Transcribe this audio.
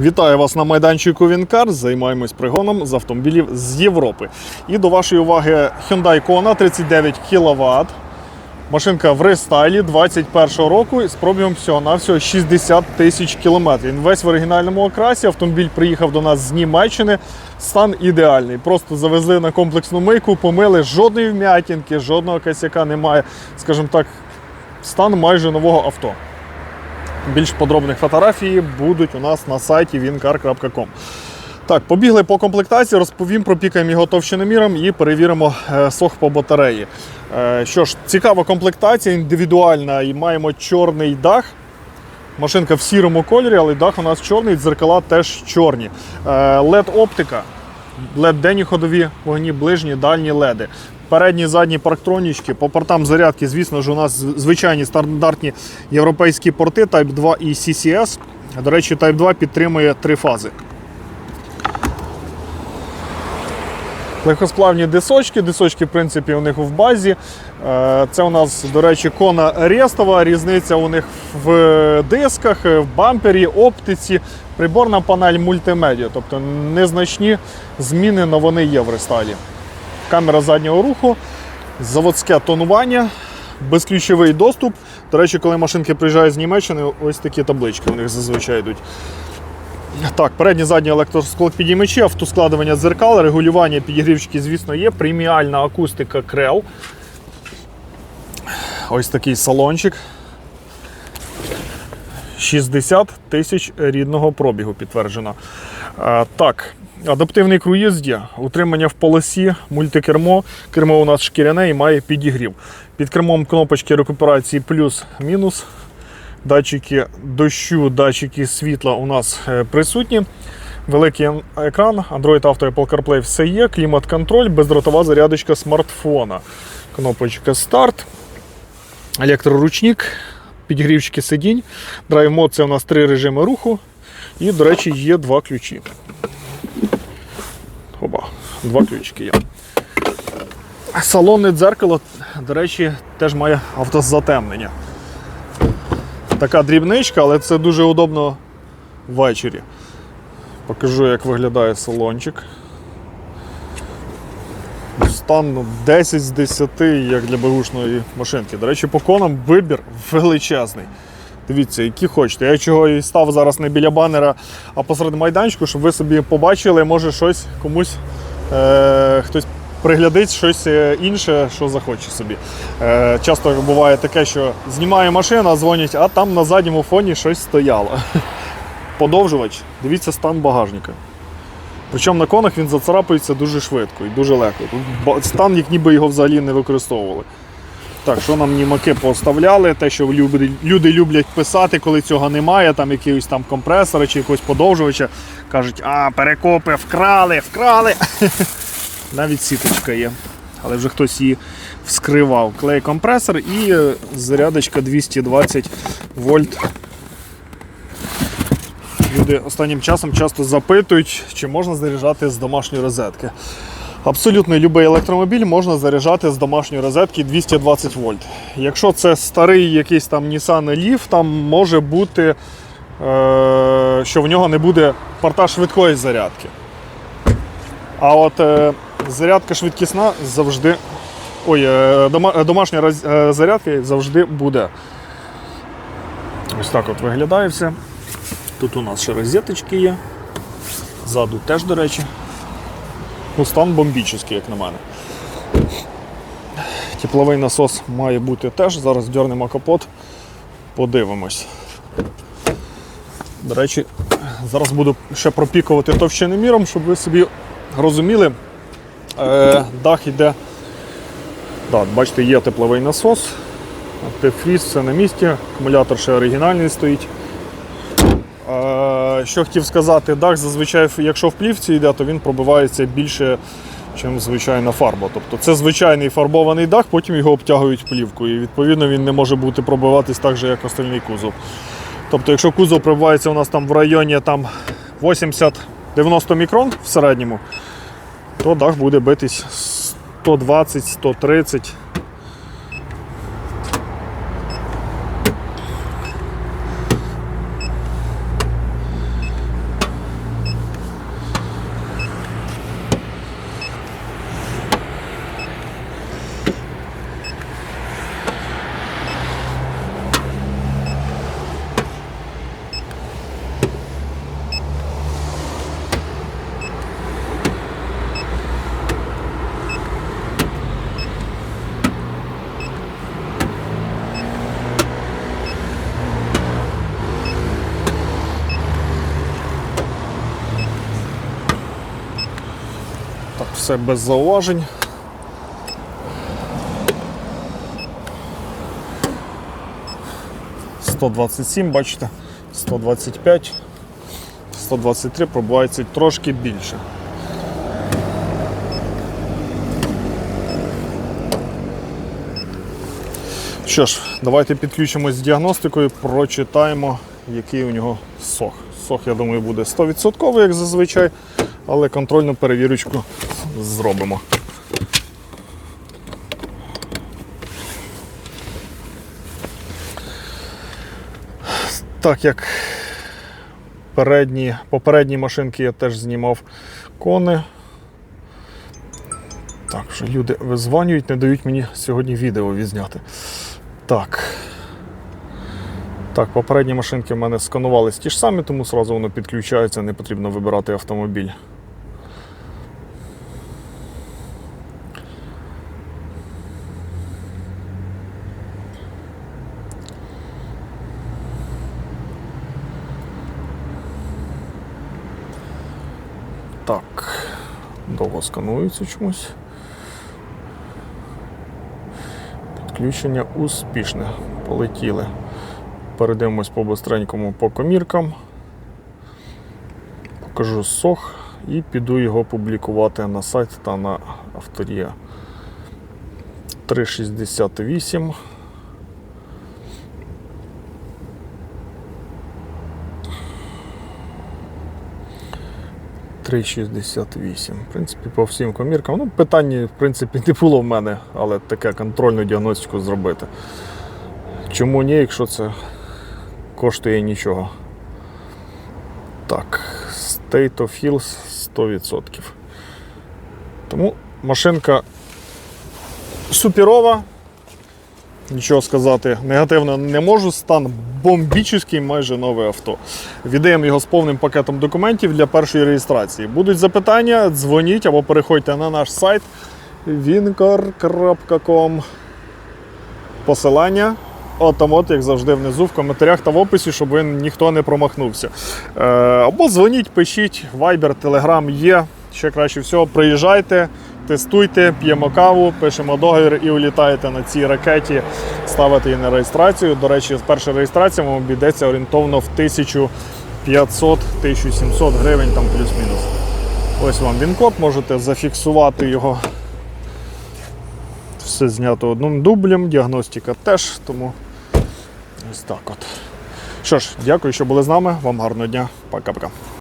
Вітаю вас на майданчику Вінкар. Займаємось пригоном з автомобілів з Європи. І до вашої уваги Hyundai Kona 39 кВт. Машинка в рестайлі 21 року з пробігом всього-навсього 60 тисяч кілометрів. Він весь в оригінальному окрасі. Автомобіль приїхав до нас з Німеччини. Стан ідеальний. Просто завезли на комплексну мийку, помили жодної вм'ятінки, жодного косяка немає. Скажімо так, стан майже нового авто. Більш подробні фотографії будуть у нас на сайті wincar.com. Так, побігли по комплектації, розповім про пікаємо його товщиноміром і перевіримо е, сох по батареї. Е, Що ж, цікава комплектація, індивідуальна, і маємо чорний дах. Машинка в сірому кольорі, але дах у нас чорний, дзеркала теж чорні. led оптика led денні ходові вогні, ближні, дальні леди. Передні, задні парктронічки. По портам зарядки, звісно ж, у нас звичайні стандартні європейські порти Type 2 і CCS. До речі, Type 2 підтримує три фази. Легкосплавні дисочки. Дисочки, в принципі, у них в базі. Е, Це у нас, до речі, кона рестова. Різниця у них в дисках, в бампері, оптиці. Приборна панель мультимедіа, тобто незначні зміни, але вони є в рестайлі. Камера заднього руху, заводське тонування, безключовий доступ. До речі, коли машинки приїжджають з Німеччини, ось такі таблички у них зазвичай йдуть. Так, передні задні електросклопідіймачі, автоскладування дзеркал, регулювання підігрівчики, звісно, є. Преміальна акустика Крел. Ось такий салончик. 60 тисяч рідного пробігу підтверджено. А, так, адаптивний круїз є, утримання в полосі, мультикермо. Кермо у нас шкіряне і має підігрів. Під кермом кнопочки рекуперації плюс-мінус. Датчики дощу, датчики світла у нас е, присутні. Великий екран, Android Auto Apple CarPlay все є, клімат-контроль, бездротова зарядочка смартфона. Кнопочка старт, електроручник, підігрівчики сидінь. Драйв мод це у нас три режими руху. І, до речі, є два ключі. Оба, два ключики є. Салонне дзеркало, до речі, теж має автозатемнення. Така дрібничка, але це дуже удобно ввечері. Покажу, як виглядає салончик. Стан ну, 10 з 10, як для бегушної машинки. До речі, по конам вибір величезний. Дивіться, які хочете. Я чого і став зараз не біля банера, а посеред майданчику, щоб ви собі побачили, може щось комусь е- хтось приглядить щось е, інше, що захоче собі. Е, часто буває таке, що знімає машину, а дзвонять, а там на задньому фоні щось стояло. Подовжувач, дивіться стан багажника. Причому на конах він зацарапується дуже швидко і дуже легко. Стан, як ніби його взагалі не використовували. Так, що нам німаки поставляли, те, що люди, люди люблять писати, коли цього немає, там якихось там компресора чи якогось подовжувача. Кажуть, а, перекопи вкрали, вкрали. Навіть сіточка є. Але вже хтось її вскривав. Клей компресор і е, зарядочка 220 вольт. Люди останнім часом часто запитують, чи можна заряджати з домашньої розетки. Абсолютно будь-який електромобіль можна заряджати з домашньої розетки 220 вольт. Якщо це старий якийсь там Nissan Leaf, там може бути, е, що в нього не буде порта швидкої зарядки. А от е, зарядка швидкісна завжди. Ой, е, е, домашня роз- е, зарядка завжди буде. Ось так от виглядає все. Тут у нас ще розеточки є. Ззаду теж, до речі. Ну, стан бомбічний, як на мене. Тепловий насос має бути теж. Зараз дернемо капот, подивимось. До речі, зараз буду ще пропікувати товщиноміром, щоб ви собі розуміли. Е, дах йде. Да, бачите, є тепловий насос, антифріз, все на місці, акумулятор ще оригінальний стоїть. Е, Що хотів сказати, дах зазвичай, якщо в плівці йде, то він пробивається більше, ніж звичайна фарба. Тобто це звичайний фарбований дах, потім його обтягують плівкою. І відповідно він не може бути пробиватись так же, як остальний кузов. Тобто, якщо кузов пробивається у нас там в районі там, 80-90 мікрон в середньому, то дах буде битись 120-130. Все без зауважень. Сто двадцять сім, бачите, 125, 123 пробувається трошки більше. Що ж, давайте підключимось з діагностикою, прочитаємо, який у нього сох. Сох, я думаю, буде 100%, як зазвичай, але контрольну перевірочку зробимо. Так як передні, попередні машинки я теж знімав кони. Так, вже люди визванюють, не дають мені сьогодні відео відзняти. Так. Так, попередні машинки в мене сканувались ті ж самі, тому одразу воно підключається, не потрібно вибирати автомобіль. Так, довго сканується чомусь. Підключення успішне. Полетіли. Перейдемось по бистренькому по коміркам. Покажу сох і піду його публікувати на сайт та на авторія. 368. Три 68. В принципі, по всім коміркам. Ну, питання, в принципі, не було в мене, але таке контрольну діагностику зробити. Чому ні, якщо це коштує нічого. Так, State of Hills 100%. Тому машинка суперова. Нічого сказати негативно не можу. Стан бомбічний, майже нове авто. Віддаємо його з повним пакетом документів для першої реєстрації. Будуть запитання, дзвоніть або переходьте на наш сайт wincar.com. Посилання. От там, от, як завжди, внизу в коментарях та в описі, щоб ви ніхто не промахнувся. Е, або дзвоніть, пишіть, Viber, Telegram є. Ще краще всього, приїжджайте, тестуйте, п'ємо каву, пишемо договір і улітаєте на цій ракеті, ставите її на реєстрацію. До речі, перша реєстрація вам обійдеться орієнтовно в 1500-1700 гривень, там плюс-мінус. Ось вам він-код, можете зафіксувати його. Все знято одним дублем, діагностика теж, тому ось так от. Що ж, дякую, що були з нами. Вам гарного дня. Пока-пока.